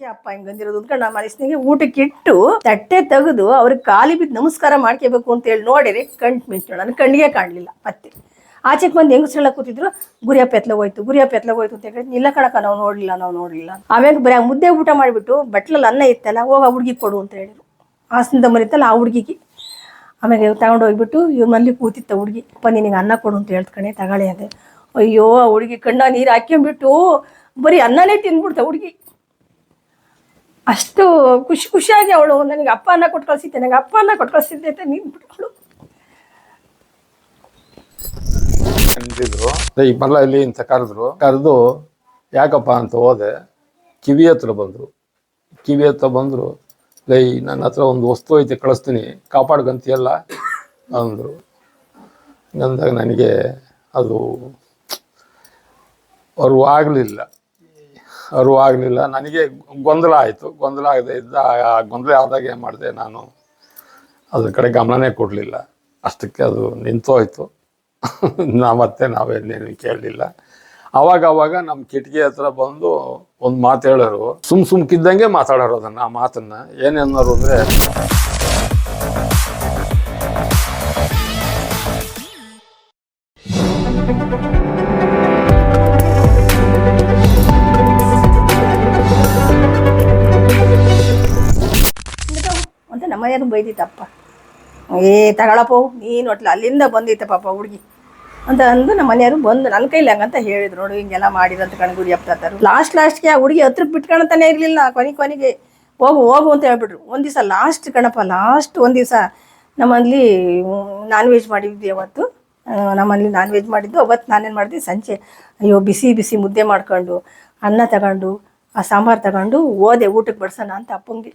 ಅದಕ್ಕೆ ಅಪ್ಪ ಹಿಂಗಂದಿರೋದು ಅಂದ್ಕೊಂಡು ನಮ್ಮ ಮನಸ್ಸಿನಾಗೆ ಊಟಕ್ಕೆ ಇಟ್ಟು ತಟ್ಟೆ ತೆಗೆದು ಅವ್ರಿಗೆ ಕಾಲಿ ಬಿದ್ದು ನಮಸ್ಕಾರ ಮಾಡ್ಕೋಬೇಕು ಅಂತ ಹೇಳಿ ನೋಡಿರಿ ಕಣ್ಣು ಮಿಂಚು ನನ್ನ ಕಣ್ಣಿಗೆ ಕಾಣಲಿಲ್ಲ ಮತ್ತೆ ಆಚೆಗೆ ಬಂದು ಹೆಂಗಸ್ರೆಲ್ಲ ಕೂತಿದ್ರು ಗುರಿಯಪ್ಪ ಪೆತ್ಲ ಹೋಯ್ತು ಗುರಿಯಪ್ಪ ಪೆತ್ಲ ಹೋಯ್ತು ಅಂತ ಹೇಳಿ ಇಲ್ಲ ಕಣಕ ನಾವು ನೋಡಲಿಲ್ಲ ನಾವು ನೋಡಲಿಲ್ಲ ಆಮೇಲೆ ಬರೀ ಆ ಮುದ್ದೆ ಊಟ ಮಾಡಿಬಿಟ್ಟು ಬಟ್ಲಲ್ಲಿ ಅನ್ನ ಇತ್ತಲ್ಲ, ಹೋಗ ಆ ಹುಡುಗಿ ಕೊಡು ಅಂತ ಹೇಳಿದ್ರು. ಹಾಸನದ ಮರಿತಲ್ಲ ಆ ಹುಡುಗಿಗೆ. ಆಮೇಲೆ ತಗೊಂಡು ಹೋಗ್ಬಿಟ್ಟು ಇವ್ರ ಮನೇಲಿ ಕೂತಿತ್ತ ಹುಡುಗಿ. ಅಪ್ಪ, ನಿನಗೆ ಅನ್ನ ಕೊಡು ಅಂತ ಹೇಳ್ತಕಣೆ ತಗೊಳ್ಳಿ ಅದೇ. ಅಯ್ಯೋ, ಆ ಹುಡುಗಿ ಕಣ್ಣ ನೀರು ಹಾಕ್ಯಂಬಿಟ್ಟು ಬರೀ ಅನ್ನನೇ ತಿಂದ್ಬಿಡ್ತ ಹುಡುಗಿ. ಅಷ್ಟು ಖುಷಿ ಖುಷಿಯಾಗಿ ಅವಳು ನನಗೆ ಅಪ್ಪ ಅನ್ನ ಕೊಟ್ಟು ಕಳಿಸಿದ್ದೆ. ನನಗೆ ಅಪ್ಪ ಅನ್ನ ಕೊಟ್ಟು ಕಳಿಸಿದ್ದೆ ಅಂತ ನೀನು ಅಂತಿದ್ರು ಈ ಮಲ್ಲ ಇಲ್ಲಿ ಅಂತ ಕರೆದ್ರು. ಕರೆದು, ಯಾಕಪ್ಪ ಅಂತ ಹೋದೆ. ಕಿವಿ ಹತ್ರ ಬಂದರು. ಕಿವಿ ಹತ್ರ ಬಂದರು. ಲೈ ನನ್ನ ಹತ್ರ ಒಂದು ವಸ್ತು ಐತೆ, ಕಳಿಸ್ತೀನಿ. ಕಾಪಾಡ್ಕಂತೀಯಲ್ಲ? ಅಂದರು. ಅಂದಾಗ ನನಗೆ ಅದು ಅವರು ಆಗಲಿಲ್ಲ. ಅರಿವು ಆಗಲಿಲ್ಲ ನನಗೆ ಗೊಂದಲ ಆಯಿತು. ಗೊಂದಲ ಆಗದೆ ಇದ್ದ ಆ ಗೊಂದಲ ಆದಾಗ ಏನು ಮಾಡಿದೆ ನಾನು ಅದ್ರ ಕಡೆ ಗಮನನೇ ಕೊಡಲಿಲ್ಲ. ಅಷ್ಟಕ್ಕೆ ಅದು ನಿಂತೋಯ್ತು. ನಾ ಮತ್ತೆ ನಾವೇನೇನು ಕೇಳಲಿಲ್ಲ. ಅವಾಗ ಅವಾಗ ನಮ್ಮ ಕಿಟಕಿ ಹತ್ರ ಬಂದು ಒಂದು ಮಾತು ಹೇಳೋರು, ಸುಮ್ ಸುಮ್ಕಿದ್ದಂಗೆ ಮಾತಾಡೋರು ಅದನ್ನು, ಆ ಮಾತನ್ನು. ಏನೇನೋರು ಅಂದರೆ ಅಂತ ನಮ್ಮ ಮನೆಯವ್ರು ಬೈದಿತ್ತಪ್ಪ ಏ, ತಗೊಳಪ್ಪ, ನೀನು ಒಟ್ಲ ಅಲ್ಲಿಂದ ಬಂದಿತ್ತ ಪಾಪ ಹುಡುಗಿ. ಅಂತ ಅಂದು ನಮ್ಮ ಮನೆಯವರು ಬಂದು ನನ್ನ ಕೈಲಿ ಹಂಗಂತ ಹೇಳಿದ್ರು. ನೋಡು, ಹಿಂಗೆಲ್ಲ ಮಾಡಿರಂತ ಕಣ್ಗುರಿ ಹಪ್ತಾರು ಲಾಸ್ಟ್ ಲಾಸ್ಟ್ಗೆ ಆ ಹುಡುಗಿ ಹತ್ರಕ್ಕೆ ಬಿಟ್ಕೊಳ್ತಾನೆ ಇರಲಿಲ್ಲ ಕೊನೆ ಕೊನೆಗೆ. ಹೋಗು ಹೋಗು ಅಂತ ಹೇಳ್ಬಿಟ್ರು. ಒಂದು ದಿವಸ ಲಾಸ್ಟ್ ಕಣಪ್ಪ ಲಾಸ್ಟ್ ಒಂದು ದಿವಸ ನಮ್ಮಲ್ಲಿ ನಾನ್ ವೆಜ್ ಮಾಡಿದ್ವಿ ಅವತ್ತು. ನಮ್ಮಲ್ಲಿ ನಾನ್ ವೆಜ್ ಮಾಡಿದ್ದು. ಅವತ್ತು ನಾನೇನು ಮಾಡಿದೆ, ಸಂಜೆ, ಅಯ್ಯೋ, ಬಿಸಿ ಬಿಸಿ ಮುದ್ದೆ ಮಾಡ್ಕೊಂಡು, ಅನ್ನ ತಗೊಂಡು ಆ ಸಾಂಬಾರು ತಗೊಂಡು ಹೋದೆ ಊಟಕ್ಕೆ ಬಡ್ಸೋಣ ಅಂತ ಅಪ್ಪಂಗೆ.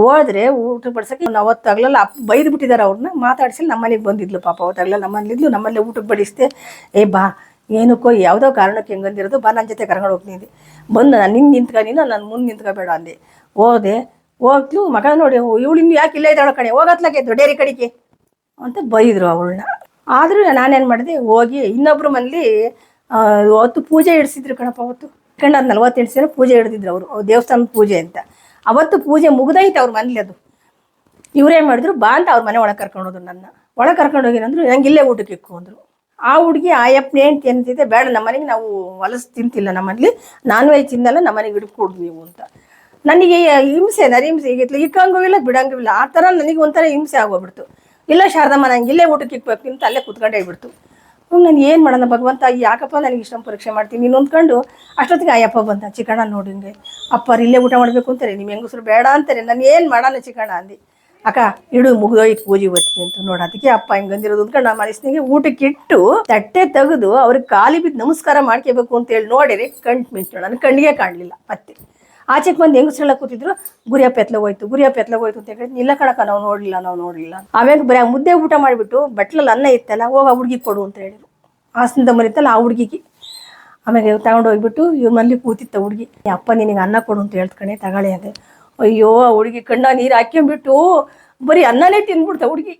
ಹೋದ್ರೆ ಊಟಕ್ಕೆ ಬಡ್ಸೋಕ್ಕೆ ನಾವು ಅವತ್ತು ಆಗ್ಲಲ್ಲ ಅಪ್ಪ ಬೈದು ಬಿಟ್ಟಿದ್ದಾರೆ ಅವ್ರನ್ನ ಮಾತಾಡಿಸಿ ನಮ್ಮನೆಗೆ ಬಂದಿದ್ಲು ಪಾಪ. ಅವತ್ತಾಗಲ್ಲ ನಮ್ಮಲ್ಲಿದ್ಲು ನಮ್ಮಲ್ಲೇ ಊಟಕ್ಕೆ ಬಡಿಸ್ದೆ. ಏ ಬಾ, ಏನಕ್ಕೋ ಯಾವುದೋ ಕಾರಣಕ್ಕೆ ಹೆಂಗಂದಿರೋದು ಬಾ ನನ್ನ ಜೊತೆ ಕರ್ಕೊಂಡು ಹೋಗ್ತಿದ್ದೆ ಬಂದು ನಾನು ನಿಂಗೆ ನಿಂತ್ಕೊಂಡಿನೋ ನೀನು ನಾನು ಮುಂದೆ ನಿಂತ್ಕೋಬೇಡ ಅಂದೆ. ಹೋದೆ, ಹೋಗ್ಲು, ಮಗ ನೋಡಿ ಇವಳು ಇನ್ನು ಯಾಕೆ ಇಲ್ಲೇ ಇದ್ದಾಳೆ ಕಣೆ ಹೋಗತ್ಲಾಗೆ ದೊಡ್ಡೇರಿ ಕಡೆಗೆ ಅಂತ ಬೈದರು ಅವಳನ್ನ. ಆದರೂ ನಾನೇನು ಮಾಡಿದೆ, ಹೋಗಿ ಇನ್ನೊಬ್ರು ಮನೇಲಿ ಅವತ್ತು ಪೂಜೆ ಇಡಿಸಿದ್ರು ಕಣಪ್ಪ ಅವತ್ತು. ಕಂಡು ಅದು ನಲ್ವತ್ತೆಂಟು ಸಲ ಪೂಜೆ ಹಿಡಿದಿದ್ರು ಅವರು. ದೇವಸ್ಥಾನದ ಪೂಜೆ ಅಂತ. ಅವತ್ತು ಪೂಜೆ ಮುಗ್ದೈತೆ ಅವ್ರ ಮನೇಲಿ ಅದು. ಇವ್ರೇನು ಮಾಡಿದ್ರು, ಬಾ ಅಂತ ಅವ್ರ ಮನೆ ಒಳಗೆ ಕರ್ಕೊಂಡೋದ್ರು ನನ್ನ. ಒಳಗೆ ಕರ್ಕೊಂಡು ಹೋಗಿನಂದ್ರು ನಂಗೆ ಇಲ್ಲೇ ಊಟಕ್ಕೆ ಇಕ್ಕು ಅಂದರು. ಆ ಹುಡುಗಿ, ಆ ಯಪ್ಪನೇ ಅಂತ ಏನಿದೆ ಬೇಡ, ನಮ್ಮ ಮನೆಗೆ ನಾವು ಹೊಲಸು ತಿಂತಿಲ್ಲ ನಮ್ಮಲ್ಲಿ. ನಾನ್ ವೆಜ್ ತಿನ್ನಲ್ಲ, ನಮ್ಮ ಮನೆಗೆ ಹಿಡ್ಕೊಡು ನೀವು ಅಂತ. ನನಗೆ ಹಿಂಸೆ, ನರಿ ಹಿಂಸೆ ಈಗ ಇಕ್ಕಂಗೂ ಇಲ್ಲ, ಬಿಡಂಗೂ ಆ ಥರ ನನಗೆ ಒಂಥರ ಹಿಂಸೆ ಆಗೋಗ್ಬಿಡ್ತು. ಇಲ್ಲ ಶಾರದಮ್ಮ, ನಂಗೆ ಇಲ್ಲೇ ಊಟಕ್ಕೆ ಇಕ್ಬೇಕು ಅಂತ ಅಲ್ಲೇ ಕುತ್ಕೊಂಡೇ ಬಿಡ್ತು. ನಾನು ಏನು ಮಾಡೋಣ ಭಗವಂತ? ಯಾಕಪ್ಪ ನನಗೆ ಇಷ್ಟೊಂದು ಪರೀಕ್ಷೆ ಮಾಡ್ತೀನಿ? ನೀನು ಅಂದ್ಕೊಂಡು ಅಷ್ಟೊತ್ತಿಗೆ ಅಯ್ಯಪ್ಪ ಬಂದ ಚಿಕಣ ನೋಡಿ ಹಿಂಗೆ. ಅಪ್ಪರು ಇಲ್ಲೇ ಊಟ ಮಾಡಬೇಕು ಅಂತಾರೆ. ನಿಮ್ಮ ಹೆಂಗಸರು ಬೇಡ ಅಂತಾರೆ. ನಾನು ಏನು ಮಾಡೋಣ ಚಿಕಣ ಅಂದು. ಅಕ್ಕ, ಇಡು ಮುಗಿದೋಯ್ತು ಪೂಜೆ ಹೊತ್ತಿಗೆ ಅಂತ ನೋಡಿ. ಅದಕ್ಕೆ ಅಪ್ಪ ಹಿಂಗಂದಿರೋದು ಅಂದ್ಕೊಂಡು ನಮ್ಮ ಮನಸ್ಸಿನಿಗೆ ಊಟಕ್ಕೆ ಇಟ್ಟು ತಟ್ಟೆ ತೆಗೆದು ಅವ್ರಿಗೆ ಕಾಲಿ ಬಿದ್ದು ನಮಸ್ಕಾರ ಮಾಡ್ಕೋಬೇಕು ಅಂತೇಳಿ ನೋಡಿರಿ. ಕಣ್ ಮಿಂಚು ನನ್ನ ಕಣ್ಣಿಗೆ ಕಾಣಲಿಲ್ಲ. ಮತ್ತೆ. ಆಚೆಗೆ ಬಂದು ಹೆಂಗಸ್ರೆಲ್ಲ ಕೂತಿದ್ರು ಗುರಿಯಪ್ಪ ಎತ್ಲ ಹೋಯ್ತು ಗುರಿಯಪ್ಪ ಎತ್ಲ ಹೋಯ್ತು ಅಂತ ಹೇಳಿ ಇಲ್ಲ ನಾವು ನೋಡಲಿಲ್ಲ ನಾವು ನೋಡಲಿಲ್ಲ ಆಮೇಲೆ ಬರೀ ಮುದ್ದೆ ಊಟ ಮಾಡಿಬಿಟ್ಟು ಬಟ್ಲಲ್ಲಿ ಅನ್ನ ಇತ್ತಲ್ಲ ಹೋಗ ಆ ಹುಡುಗಿ ಕೊಡು ಅಂತ ಹೇಳಿದ್ರು. ಹಾಸನದ ಮರಿತಲ್ಲ ಆ ಹುಡುಗಿಗೆ. ಆಮೇಲೆ ತಗೊಂಡು ಹೋಗ್ಬಿಟ್ಟು ಇವ್ರ ಮನೇಲಿ ಕೂತಿತ್ತ ಹುಡುಗಿ. ಅಪ್ಪ, ನಿನಗೆ ಅನ್ನ ಕೊಡು ಅಂತ ಹೇಳ್ತಾನೆ ತಗೊಳ್ಳಿ ಅಂದೆ. ಅಯ್ಯೋ, ಆ ಹುಡುಗಿ ಕಣ್ಣ ನೀರು ಹಾಕ್ಕೊಂಬಿಟ್ಟು ಬರೀ ಅನ್ನನೇ ತಿಂದ್ಬಿಡ್ತ ಹುಡುಗಿ.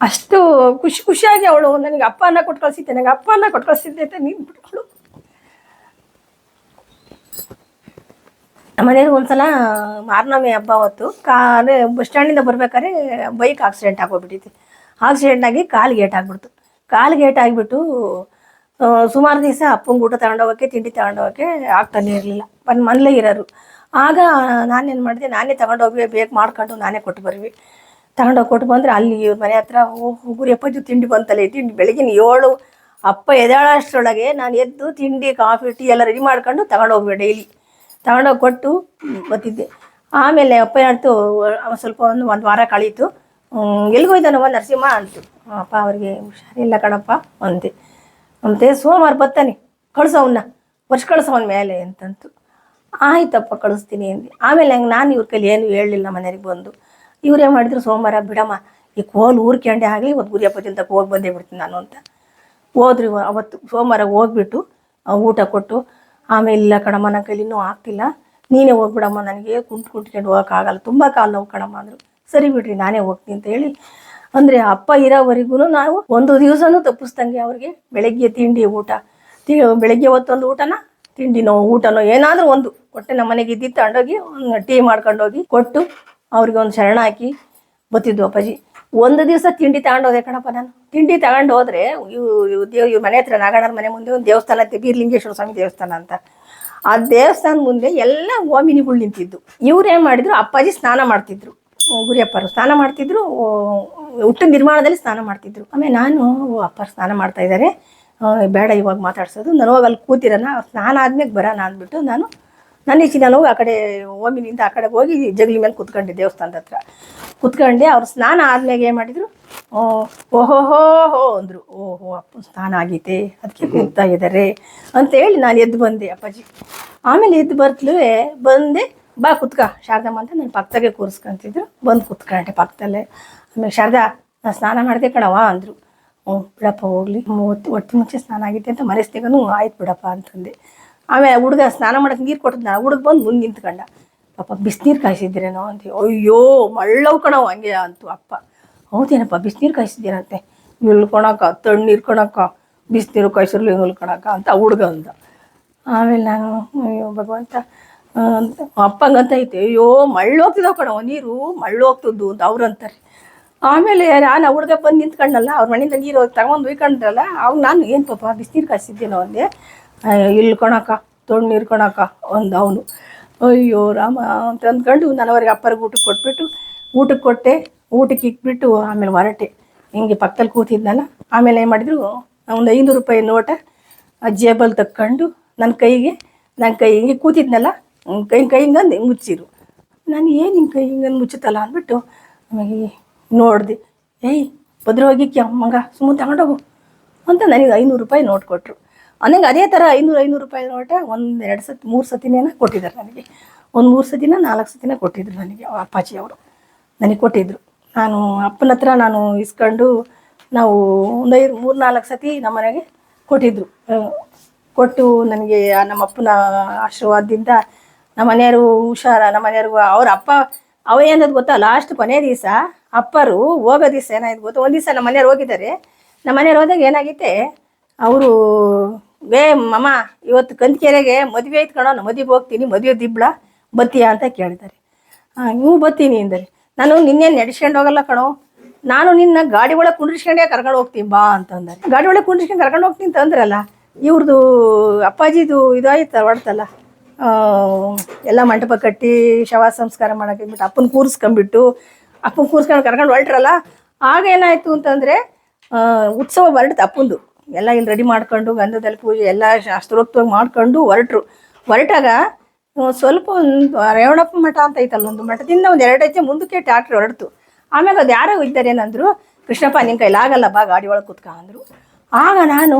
ಅಷ್ಟು ಖುಷಿ ಖುಷಿಯಾಗಿ ಅವಳು, ನನಗೆ ಅಪ್ಪ ಅನ್ನ ಕೊಟ್ಟು ಕಳಿಸಿದ್ದೆ ನನಗೆ ಅಪ್ಪ ಅನ್ನ ಕೊಟ್ಟು ಕಳಿಸಿದ್ದೆ ಅಂತ ನಿಂತ್ಬಿಟ್ಗಳು ಮನೇಲಿ ಒಂದ್ಸಲ, ಮಾರ್ನಮಿ ಹಬ್ಬ ಅವತ್ತು ಕಾಲೇ ಬಸ್ ಸ್ಟ್ಯಾಂಡಿಂದ ಬರ್ಬೇಕಾದ್ರೆ ಬೈಕ್ ಆಕ್ಸಿಡೆಂಟ್ ಆಗೋಗ್ಬಿಟ್ಟಿತ್ತು ಆಕ್ಸಿಡೆಂಟ್ ಆಗಿ ಕಾಲು ಗೇಟ್ ಆಗ್ಬಿಡ್ತು. ಕಾಲು ಗೇಟ್ ಆಗಿಬಿಟ್ಟು ಸುಮಾರು ದಿವಸ ಅಪ್ಪಂಗೆ ಊಟ ತಗೊಂಡೋಗೋಕ್ಕೆ, ತಿಂಡಿ ತಗೊಂಡೋಗೋಕ್ಕೆ ಆಗ್ತಾನೆ ಇರಲಿಲ್ಲ. ಬಂದು ಮನೇಲೇ ಇರೋರು. ಆಗ ನಾನೇನು ಮಾಡಿದೆ, ನಾನೇ ತಗೊಂಡೋಗಿ ಬೇಗ ಮಾಡ್ಕೊಂಡು ನಾನೇ ಕೊಟ್ಟು ಬರ್ವಿ ತಗೊಂಡೋಗಿ ಕೊಟ್ಟು ಬಂದರೆ ಅಲ್ಲಿ ಇವ್ರ ಮನೆ ಹತ್ರ ಹೋಗುರಿ ಅಪ್ಪಾಜಿ ತಿಂಡಿ ಬಂತಲ್ಲ ತಿಂಡಿ ಬೆಳಗಿನ ಏಳು, ಅಪ್ಪ ಎದ್ದೇಳೋಷ್ಟರೊಳಗೆ ನಾನು ಎದ್ದು ತಿಂಡಿ, ಕಾಫಿ, ಟೀ ಎಲ್ಲ ರೆಡಿ ಮಾಡ್ಕೊಂಡು ತಗೊಂಡೋಗ್ಬೇಕು ಡೈಲಿ ತಗೊಂಡೋಗಿ ಕೊಟ್ಟು ಬರ್ತಿದ್ದೆ ಆಮೇಲೆ ಅಪ್ಪ ಅವ ಸ್ವಲ್ಪ ಒಂದು ಒಂದು ವಾರ ಕಳೀತು. ಎಲ್ಲಿಗೋಯ್ತಾನವ ನರಸಿಂಹ ಅಂತು. ಅಪ್ಪ ಅವ್ರಿಗೆ ಹುಷಾರಿಲ್ಲ ಕಣಪ್ಪ ಅಂತೆ ಅಂತೆ, ಸೋಮವಾರ ಬರ್ತಾನೆ ಅವನ್ನ ವರ್ಷ ಕಳ್ಸವನ ಮೇಲೆ ಅಂತಂತು. ಆಯ್ತಪ್ಪ, ಕಳಿಸ್ತೀನಿ ಅಂದೆ. ಆಮೇಲೆ ಹಂಗೆ ನಾನು ಇವ್ರ ಕೈಲಿ ಏನು ಹೇಳಲಿಲ್ಲ ಮನೆಯವ್ರಿಗೆ ಬಂದು. ಇವ್ರು ಏನು ಮಾಡಿದ್ರು, ಸೋಮವಾರ ಬಿಡಮ್ಮ, ಈ ಕೋಲ್ ಊರ್ಕೊಂಡೆ ಆಗಲಿ, ಒಂದು ಗುರಿಯಪ್ಪ ತಿಂತಕ್ಕೆ ಹೋಗಿ ಬಂದೇ ಬಿಡ್ತೀನಿ ನಾನು ಅಂತ. ಹೋದ್ರಿ, ಅವತ್ತು ಸೋಮವಾರ ಹೋಗ್ಬಿಟ್ಟು ಊಟ ಕೊಟ್ಟು ಆಮೇಲೆ ಇಲ್ಲ ಕಣಮ್ಮ ನನ್ನ ಕೈಲಿ ಆಗ್ತಿಲ್ಲ. ನೀನೇ ಹೋಗ್ಬಿಡಮ್ಮ, ನನಗೆ ಕುಂಟು ಕುಂಟ್ಕೊಂಡು ಹೋಗೋಕ್ಕಾಗಲ್ಲ. ತುಂಬ ಕಾಲು ನೋವು ಕಣಮ್ಮ ಅಂದರು. ಸರಿ ಬಿಡ್ರಿ, ನಾನೇ ಹೋಗ್ತೀನಿ ಅಂತ ಹೇಳಿ. ಅಂದರೆ ಅಪ್ಪ ಇರೋವರೆಗೂ ನಾವು ಒಂದು ದಿವಸನೂ ತಪ್ಪಿಸ್ದಂಗೆ ಅವ್ರಿಗೆ ಬೆಳಗ್ಗೆ ತಿಂಡಿ ಊಟ. ತಿ, ಬೆಳಗ್ಗೆ ಹೊತ್ತೊಂದು ಊಟನ? ತಿಂಡಿನೋ ಊಟನೋ, ಏನಾದರೂ ಒಂದು. ಹೊಟ್ಟೆ ನಮ್ಮ ಮನೆಗೆ ಇದ್ದಿದ್ದು ಒಂದು ಟೀ ಮಾಡ್ಕೊಂಡೋಗಿ ಕೊಟ್ಟು ಅವ್ರಿಗೆ ಒಂದು ಶರಣ ಹಾಕಿ ಬತ್ತಿದ್ವು ಅಪ್ಪಾಜಿ. ಒಂದು ದಿವಸ ತಿಂಡಿ ತಗೊಂಡೋದೆ ಕಣಪ್ಪ ನಾನು. ತಿಂಡಿ ತಗೊಂಡು ಹೋದ್ರೆ ಇವು ಇವು ದೇವ್, ಇವ್ರ ಮನೆ ಹತ್ರ ನಾಗಣ್ಣರ ಮನೆ ಮುಂದೆ ಒಂದು ದೇವಸ್ಥಾನ ಐತೆ ಬೀರ್ಲಿಂಗೇಶ್ವರ ಸ್ವಾಮಿ ದೇವಸ್ಥಾನ ಅಂತ. ಆ ದೇವಸ್ಥಾನ ಮುಂದೆ ಎಲ್ಲ ಓಮಿನಿಗಳು ನಿಂತಿದ್ದು. ಇವ್ರು ಏನು ಮಾಡಿದ್ರು, ಅಪ್ಪಾಜಿ ಸ್ನಾನ ಮಾಡ್ತಿದ್ರು. ಗುರಿಯಪ್ಪರು ಸ್ನಾನ ಮಾಡ್ತಿದ್ರು ಹುಟ್ಟು ನಿರ್ಮಾಣದಲ್ಲಿ ಸ್ನಾನ ಮಾಡ್ತಿದ್ರು. ಆಮೇಲೆ ನಾನು ಅಪ್ಪ ಸ್ನಾನ ಮಾಡ್ತಾ ಇದ್ದಾರೆ ಬೇಡ ಇವಾಗ ಮಾತಾಡ್ಸೋದು. ನಾನು ಅಲ್ಲಿ ಕೂತಿರೋಣ ಸ್ನಾನ ಆದ್ಮೇಲೆ ಬರೋಣ ಅಂದ್ಬಿಟ್ಟು ನಾನು ನನ್ನ ಈಚೆ ನಾನು ಆ ಕಡೆ ಓಮಿನಿಂದ ಆ ಕಡೆ ಹೋಗಿ ಜಗಲಿ ಮೇಲೆ ಕುತ್ಕೊಂಡೆ ದೇವಸ್ಥಾನದ ಹತ್ರ. ಕುತ್ಕೊಂಡೆ ಅವ್ರು ಸ್ನಾನ ಆದ್ಮೇಲೆ ಏನು ಮಾಡಿದ್ರು? ಓಹೋಹೋ ಓಹೋ, ಹೋ ಅಂದರು. ಓಹೋ, ಅಪ್ಪ, ಸ್ನಾನ ಆಗೈತೆ ಅದಕ್ಕೆ ಕೂಗ್ತಾ ಇದ್ದಾರೆ ಅಂತೇಳಿ ನಾನು ಎದ್ದು ಬಂದೆ ಅಪ್ಪಾಜಿ. ಆಮೇಲೆ ಎದ್ದು ಬರ್ತಲೂ ಬಂದೆ, ಬಾ ಕುತ್ಕ, ಶಾರದಮ್ಮ ಅಂತ ನನ್ನ ಪಕ್ಕದಾಗೆ ಕೂರಿಸ್ಕೊಂತಿದ್ರು. ಬಂದು ಕುತ್ಕೊಂಡೆ ಪಕ್ಕದಲ್ಲೇ. ಆಮೇಲೆ ಶಾರದಾ ನಾನು ಸ್ನಾನ ಮಾಡಿದೆ ಕಣವ ಅಂದರು. ಹ್ಞೂ ಬಿಡಪ್ಪ ಹೋಗ್ಲಿ ಹೊಟ್ಟೆ ಮುಂಚೆ ಸ್ನಾನ ಆಗಿದೆ ಅಂತ ಮನಸ್ಸಿಗೂ ಆಯ್ತು ಬಿಡಪ್ಪ ಅಂತಂದೆ. ಆಮೇಲೆ ಹುಡುಗ ಸ್ನಾನ ಮಾಡಕ್ಕೆ ನೀರು ಕೊಟ್ಟಿದ್ದ ನಾನು ಹುಡುಗ ಬಂದು ಮುಂದೆ ನಿಂತ್ಕೊಂಡ. ಪಾಪ ಬಿಸಿನೀರು ಕಾಯಿಸಿದ್ದೀರೇನೋ? ಅಂತ ಅಯ್ಯೋ, ಮಳ್ಳವು ಕಣವು ಹಂಗೆ ಅಂತು ಅಪ್ಪ. ಹೌದೇನಪ್ಪ, ಬಿಸಿನೀರು ಕಾಯಿಸಿದ್ದೀರಂತೆ? ನಿಲ್ಕೊಳಕ ತಣ್ಣೀರು ಕಣಕ್ಕ, ಬಿಸಿನೀರು ಕಾಯಿಸಿರ್ಲಿ ನಿಲ್ಕೊಳಕ ಅಂತ ಹುಡುಗ ಅಂದ. ಆಮೇಲೆ ನಾನು, ಅಯ್ಯೋ, ಭಗವಂತ ಅಪ್ಪಂಗಂತ ಐತೆ. ಅಯ್ಯೋ, ಮಳ್ಳು ಕಣವ ನೀರು, ಮಳ್ಳು ಹೋಗ್ತದ್ದು ಅಂತ ಅವ್ರು ಅಂತಾರೆ. ಆಮೇಲೆ ನಾನು ಹುಡುಗ ಬಂದು ನಿಂತ್ಕೊಂಡಲ್ಲ, ಅವ್ರ ಮನೆಯಿಂದ ನೀರು ತಗೊಂಡು ಒಯ್ಕೊಂಡ್ರಲ್ಲ ಅವಾಗ ನಾನು ಏನು ಪಾಪ ಬಿಸಿನೀರು ಕಾಯಿಸಿದ್ದೇನೋ ಅಂದೆ. ಇಲ್ಲಿ ಕೊಣಕ ನೀರು ಒಂದು ಅವನು. ಅಯ್ಯೋ, ರಾಮ ಅಂತ ಅಂದ್ಕೊಂಡು ನಾನು ಅಪ್ಪರಿಗೆ ಊಟಕ್ಕೆ ಕೊಟ್ಬಿಟ್ಟು, ಊಟಕ್ಕೆ ಕೊಟ್ಟೆ, ಊಟಕ್ಕೆ ಇಕ್ಬಿಟ್ಟು ಆಮೇಲೆ ಹೊರಟೆ. ಹಿಂಗೆ ಪಕ್ಕದಲ್ಲಿ ಕೂತಿದ್ನಲ್ಲ ಆಮೇಲೆ ಏನು ಮಾಡಿದ್ರು, ಒಂದು ಐನೂರು ರೂಪಾಯಿ ನೋಟ ಆ ಜೇಬಲ್ಲಿ ತಕ್ಕೊಂಡು ನನ್ನ ಕೈಗೆ ನನ್ನ ಕೈ ಹಿಂಗೆ ಕೂತಿದ್ನಲ್ಲ ಕೈ ಕೈ ಹಿಂಗಂದು ಮುಚ್ಚಿರು. ನಾನು ಏನು ಹಿಂಗೆ ಕೈ ಹಿಂಗಂದು ಮುಚ್ಚುತ್ತಲ್ಲ ಅಂದ್ಬಿಟ್ಟು ಆಮೇಲೆ ನೋಡಿದೆ, ಏಯ್ ಭದ್ರವಾಗಿ ಹೋಗಿ ಮಗ, ಸುಮ್ಮನೆ ತಗೊಂಡೋಗು ಅಂತ ನನಗೆ ಐನೂರು ರೂಪಾಯಿ ನೋಟ್ ಕೊಟ್ಟರು ನನಗೆ ಅದೇ ಥರ ಐನೂರು ಐನೂರು ರೂಪಾಯಿ ನೋಟ ಒಂದು ಎರಡು ಸತಿ, ಮೂರು ಸತಿನೇನ ಕೊಟ್ಟಿದ್ದಾರೆ ನನಗೆ. ಒಂದು ಮೂರು ಸತಿನ ನಾಲ್ಕು ಸತಿನ ಕೊಟ್ಟಿದ್ರು ನನಗೆ ಅಪ್ಪಾಜಿ ಅವರು. ನನಗೆ ಕೊಟ್ಟಿದ್ದರು ನಾನು ಅಪ್ಪನ ಹತ್ರ ನಾನು ಇಸ್ಕೊಂಡು ನಾವು ಒಂದು ಐದು, ಮೂರು, ನಾಲ್ಕು ಸತಿ ನಮ್ಮ ಮನೆಗೆ ಕೊಟ್ಟಿದ್ದರು ಕೊಟ್ಟು ನನಗೆ ನಮ್ಮ ಅಪ್ಪನ ಆಶೀರ್ವಾದದಿಂದ ನಮ್ಮ ಮನೆಯವರು ಹುಷಾರ, ನಮ್ಮ ಮನೆಯವರು ಅವ್ರ ಅಪ್ಪ ಅವ ಏನದು ಗೊತ್ತಾ? ಲಾಸ್ಟ್ ಕೊನೆ ದಿವಸ ಅಪ್ಪರು ಹೋಗೋ ದಿವಸ ಏನಾಯ್ತು ಗೊತ್ತಾ? ಒಂದು ದಿವಸ ನಮ್ಮ ಮನೆಯವ್ರು ಹೋಗಿದ್ದಾರೆ. ನಮ್ಮ ಮನೆಯವ್ರು ಹೋದಾಗ ಏನಾಗಿತ್ತೆ ಅವರು ವೇ ಮಮ್ಮ ಇವತ್ತು ಕಂದ್ಕೆರೆಗೆ ಮದುವೆ ಐತ್ ಕಣೋ ನಾನು ಮದುವೆಗೆ ಹೋಗ್ತೀನಿ, ಮದುವೆ ದಿಬ್ಳ, ಬತ್ತೀಯಾ ಅಂತ ಕೇಳಿದ್ದಾರೆ. ನೀವು ಬತ್ತೀನಿ ಅಂದರೆ. ನಾನು ನಿನ್ನೆ ನಡೆಸ್ಕೊಂಡು ಹೋಗಲ್ಲ ಕಣೋ. ನಾನು ನಿನ್ನ ಗಾಡಿ ಒಳಗೆ ಕುಂಡ್ರಿಸ್ಕೊಂಡೇ ಕರ್ಕೊಂಡು ಹೋಗ್ತೀನಿ ಬಾ ಅಂತಂದರೆ ಗಾಡಿ ಒಳಗೆ ಕುಂಡ್ರಿಸ್ಕೊಂಡು ಕರ್ಕೊಂಡು ಹೋಗ್ತೀನಿ ಅಂತಂದ್ರಲ್ಲ ಇವ್ರದ್ದು ಅಪ್ಪಾಜಿದು ಇದಾಯ್ತು ಹೊಡ್ತಲ್ಲ ಎಲ್ಲ ಮಂಟಪ ಕಟ್ಟಿ ಶವ ಸಂಸ್ಕಾರ ಮಾಡಕ್ಕೆ ಬಿಟ್ಟು ಅಪ್ಪನ ಕೂರಿಸ್ಕೊಂಬಿಟ್ಟು ಅಪ್ಪನ ಕೂರಿಸ್ಕೊಂಡು ಕರ್ಕೊಂಡು ಹೊರಟ್ರಲ್ಲ, ಆಗ ಏನಾಯಿತು ಅಂತಂದರೆ ಉತ್ಸವ ಹೊರಡ್ತು ಅಪ್ಪಂದು. ಎಲ್ಲ ಇಲ್ಲಿ ರೆಡಿ ಮಾಡ್ಕೊಂಡು ಗಂಧದಲ್ಲಿ ಪೂಜೆ ಎಲ್ಲ ಶಾಸ್ತ್ರೋಕ್ತವಾಗಿ ಮಾಡ್ಕೊಂಡು ಹೊರಟ್ರು. ಹೊರಟಾಗ ಸ್ವಲ್ಪ ಒಂದು ರೇವಣಪ್ಪ ಮಠ ಅಂತ ಐತಲ್ಲ, ಒಂದು ಮಠದಿಂದ ಒಂದು ಎರಡು ಹೆಜ್ಜೆ ಮುಂದಕ್ಕೆ ಟ್ಯಾಕ್ಟ್ರ್ ಹೊರಡ್ತು ಆಮೇಲೆ ಅದು ಯಾರೋ ಇದ್ದಾರೆ ಏನಂದ್ರು ಕೃಷ್ಣಪ್ಪ ನಿನ್ನ ಕೈಲಾಗಲ್ಲ ಬಾ, ಗಾಡಿ ಒಳಗೆ ಕುತ್ಕ ಅಂದರು. ಆಗ ನಾನು,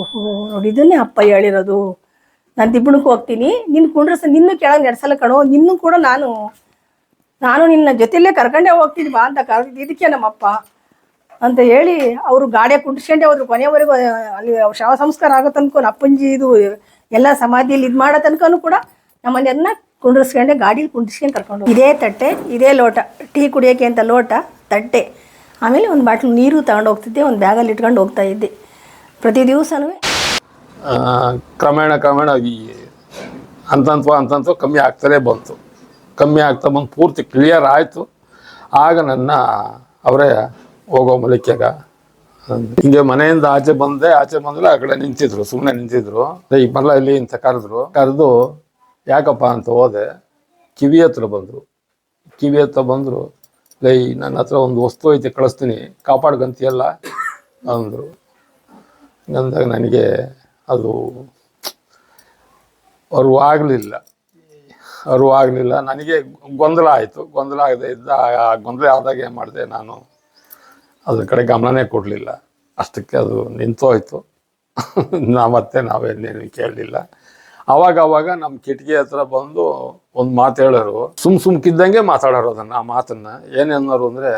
ಓಹೋ ನೋಡಿದ್ದನ್ನೇ ಅಪ್ಪ ಹೇಳಿರೋದು. ನಾನು ದಿಬ್ಬಣಕ್ಕೆ ಹೋಗ್ತೀನಿ. ನಿನ್ನ ಕುಂಡ್ರಸ, ನಿನ್ನ ಕೆಳಗೆ ನಡೆಸಲ್ಲ ಕಣೋ, ನಿನ್ನೂ ಕೂಡ ನಾನು ನಾನು ನಿನ್ನ ಜೊತೆಯಲ್ಲೇ ಕರ್ಕೊಂಡೇ ಹೋಗ್ತೀನಿ ಬಾ ಅಂತ ಕರ್ದು ಇದಕ್ಕೆ ನಮ್ಮಪ್ಪ. ಅಂತ ಹೇಳಿ ಅವರು ಗಾಡಿ ಕುಂಡ್ಸ್ಕೊಂಡೆ ಅವರು ಕೊನೆಯವರೆಗೂ ಅಲ್ಲಿ ಶವ ಸಂಸ್ಕಾರ ಆಗೋ ತನಕ ಅಪ್ಪಂಜಿ ಇದು ಎಲ್ಲ ಸಮಾಧಿಯಲ್ಲಿ ಇದು ಮಾಡೋ ತನಕನೂ ಕೂಡ ನಮ್ಮನೆಯನ್ನ ಕುಂಡ್ರಿಸ್ಕೊಂಡೆ ಗಾಡೀಲಿ ಕುಂಡ್ರಿಸ್ಕೊಂಡು ಕರ್ಕೊಂಡು. ಇದೇ ತಟ್ಟೆ, ಇದೇ ಲೋಟ, ಟೀ ಕುಡಿಯೋಕೆ ಅಂತ ಲೋಟ, ತಟ್ಟೆ. ಆಮೇಲೆ ಒಂದು ಬಾಟ್ಲು ನೀರು ತಗೊಂಡು ಹೋಗ್ತಿದ್ದೆ, ಒಂದು ಬ್ಯಾಗಲ್ಲಿ ಇಟ್ಕೊಂಡು ಹೋಗ್ತಾ ಇದ್ದೆ. ಪ್ರತಿ ದಿವಸನೂ ಕ್ರಮೇಣ ಕ್ರಮೇಣ ಅಂತಂತ ಅಂತಂತ ಕಮ್ಮಿ ಆಗ್ತಲೇ ಬಂತು. ಕಮ್ಮಿ ಆಗ್ತಾ ಬಂದು ಪೂರ್ತಿ ಕ್ಲಿಯರ್ ಆಯಿತು. ಆಗ ನನ್ನ ಅವರೇ ಹೋಗೋ ಮಲಿಕೆಗ. ಹಿಂಗೆ ಮನೆಯಿಂದ ಆಚೆ ಬಂದೆ, ಆಚೆ ಬಂದ್ರೆ ಆ ಕಡೆ ನಿಂತಿದ್ರು ಸುಮ್ಮನೆ ನಿಂತಿದ್ರು. ಈ ಬರಲ್ಲ ಇಲ್ಲಿ ಅಂತ ಕರೆದ್ರು. ಕರೆದು, ಯಾಕಪ್ಪ ಅಂತ ಹೋದೆ. ಕಿವಿ ಹತ್ರ ಬಂದರು. ಕಿವಿ ಹತ್ರ ಬಂದರು. ಲೈ ನನ್ನ ಹತ್ರ ಒಂದು ವಸ್ತು ಐತೆ, ಕಳಿಸ್ತೀನಿ. ಕಾಪಾಡ್ಕಂತೀಯಲ್ಲ? ಅಂದರು. ಅಂದಾಗ ನನಗೆ ಅದು ಅರಿವಾಗಲಿಲ್ಲ. ಅರಿವಾಗಲಿಲ್ಲ. ನನಗೆ ಗೊಂದಲ ಆಯಿತು. ಗೊಂದಲ ಆಗದೆ ಇದ್ದ, ಆ ಗೊಂದಲ ಆದಾಗ ಏನು ಮಾಡಿದೆ ನಾನು. ಅದ್ರ ಕಡೆ ಗಮನನೇ ಕೊಡಲಿಲ್ಲ. ಅಷ್ಟಕ್ಕೆ ಅದು ನಿಂತೋಯ್ತು ನಾ ಮತ್ತೆ ನಾವೇನೇನು ಕೇಳಲಿಲ್ಲ. ಅವಾಗ ಅವಾಗ ನಮ್ಮ ಕಿಟಕಿ ಹತ್ರ ಬಂದು ಒಂದು ಮಾತು ಹೇಳೋರು, ಸುಮ್ ಸುಮ್ಕಿದ್ದಂಗೆ ಮಾತಾಡೋರು ಅದನ್ನು, ಆ ಮಾತನ್ನು. ಏನೇನೋರು ಅಂದರೆ,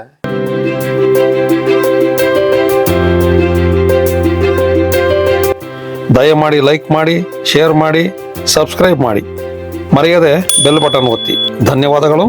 ದಯಮಾಡಿ ಲೈಕ್ ಮಾಡಿ, ಶೇರ್ ಮಾಡಿ, ಸಬ್ಸ್ಕ್ರೈಬ್ ಮಾಡಿ. ಮರೆಯದೆ ಬೆಲ್ ಬಟನ್ ಒತ್ತಿ. ಧನ್ಯವಾದಗಳು.